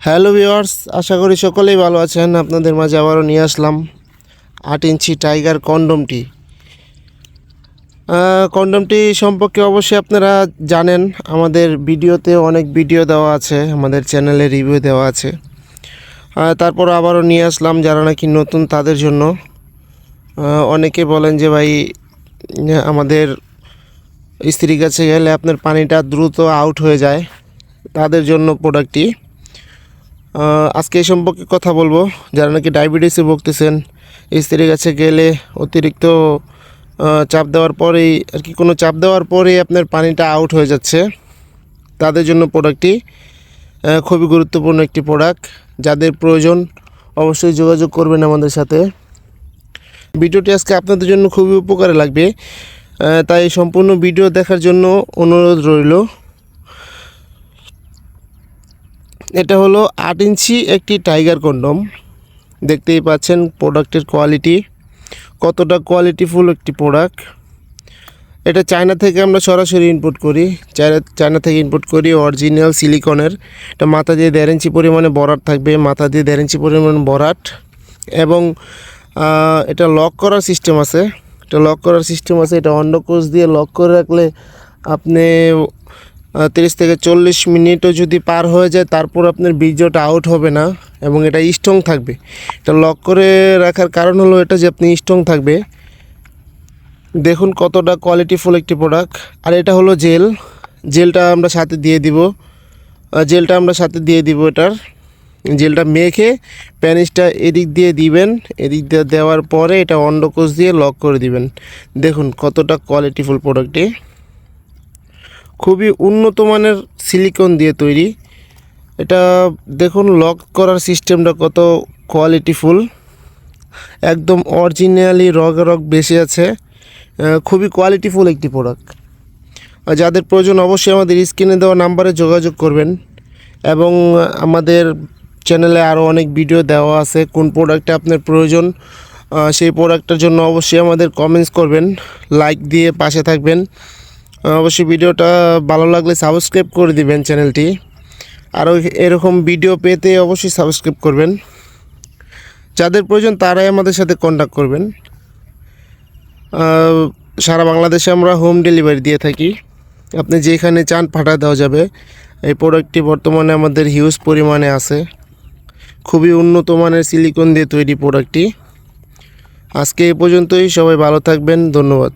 Hello viewers আশা করি সকলেই ভালো আছেন। আপনাদের মাঝে আবারও নিয়ে আসলাম আট ইঞ্চি টাইগার কন্ডমটি। কন্ডমটি সম্পর্কে অবশ্যই আপনারা জানেন, আমাদের ভিডিওতে অনেক ভিডিও দেওয়া আছে, আমাদের চ্যানেলে রিভিউ দেওয়া আছে। তারপর আবারও নিয়ে আসলাম যারা নাকি নতুন তাদের জন্য। অনেকে বলেন যে ভাই, আমাদের স্ত্রীর কাছে গেলে আপনার পানিটা দ্রুত আউট হয়ে যায়, তাদের জন্য প্রোডাক্টটি। আজকে এই সম্পর্কে কথা বলব। যারা নাকি ডায়াবেটিসে ভুগতেছেন, স্ত্রীর কাছে গেলে অতিরিক্ত চাপ দেওয়ার পরেই, আর কি কোনো চাপ দেওয়ার পরেই আপনার পানিটা আউট হয়ে যাচ্ছে। তাদের জন্য প্রোডাক্টটি খুবই গুরুত্বপূর্ণ একটি প্রোডাক্ট যাদের প্রয়োজন অবশ্যই যোগাযোগ করবেন আমাদের সাথে। ভিডিওটি আজকে আপনাদের জন্য খুবই উপকারে লাগবে। তাই সম্পূর্ণ ভিডিও দেখার জন্য অনুরোধ রইল। এটা হলো আট ইঞ্চি একটি টাইগার কন্ডম। দেখতেই পাচ্ছেন প্রোডাক্টের কোয়ালিটি। কতটা কোয়ালিটিফুল একটি প্রোডাক্ট। এটা চায়না থেকে আমরা সরাসরি ইনপুট করি। চায়না চায়না থেকে ইনপুট করি অরিজিনাল সিলিকনের। এটা মাথা দিয়ে দেড় ইঞ্চি পরিমাণে বরাট থাকবে। মাথা দিয়ে দেড় ইঞ্চি পরিমাণে বরাট। এবং এটা লক করার সিস্টেম আছে। এটা লক করার সিস্টেম আছে। এটা অন্ডকোষ দিয়ে লক করে রাখলে আপনি তিরিশ থেকে চল্লিশ মিনিটও যদি পার হয়ে যায়, তারপর আপনার বীর্যটা আউট হবে না এবং এটা স্ট্রং থাকবে। এটা লক করে রাখার কারণ হলো এটা যে আপনি স্ট্রং থাকবে। দেখুন কতটা কোয়ালিটিফুল একটি প্রোডাক্ট আর এটা হলো জেল জেলটা আমরা সাথে দিয়ে দিব। জেলটা আমরা সাথে দিয়ে দিব এটার। জেলটা মেখে প্যানিসটা এদিক দিয়ে দিবেন। এদিক দিয়ে দেওয়ার পরে এটা অন্ডকোষ দিয়ে লক করে দিবেন। দেখুন কতটা কোয়ালিটিফুল প্রোডাক্টটি খুবই উন্নত মানের সিলিকন দিয়ে তৈরি। এটা দেখুন লক করার সিস্টেমটা কত কোয়ালিটিফুল একদম অরিজিনালি রগ রগ বেশি আছে। খুবই কোয়ালিটিফুল একটি প্রোডাক্ট যাদের প্রয়োজন অবশ্যই আমাদের স্ক্রিনে দেওয়া নাম্বারে যোগাযোগ করবেন। এবং আমাদের চ্যানেলে আরও অনেক ভিডিও দেওয়া আছে, কোন প্রোডাক্টটা আপনার প্রয়োজন। সেই প্রোডাক্টটার জন্য অবশ্যই আমাদের কমেন্টস করবেন। লাইক দিয়ে পাশে থাকবেন। অবশ্যই ভিডিওটা ভালো লাগলে সাবস্ক্রাইব করে দিবেন চ্যানেলটি আরও এরকম ভিডিও পেতে অবশ্যই সাবস্ক্রাইব করবেন। যাদের প্রয়োজন তারাই আমাদের সাথে কন্ট্যাক্ট করবেন। সারা বাংলাদেশে আমরা হোম ডেলিভারি দিয়ে থাকি। আপনি যেখানে চান পাঠা দেওয়া যাবে। এই প্রোডাক্টটি বর্তমানে আমাদের হিউজ পরিমাণে আছে। খুবই উন্নত মানের সিলিকন দিয়ে তৈরি প্রোডাক্টটি আজকে এই পর্যন্তই। সবাই ভালো থাকবেন। ধন্যবাদ।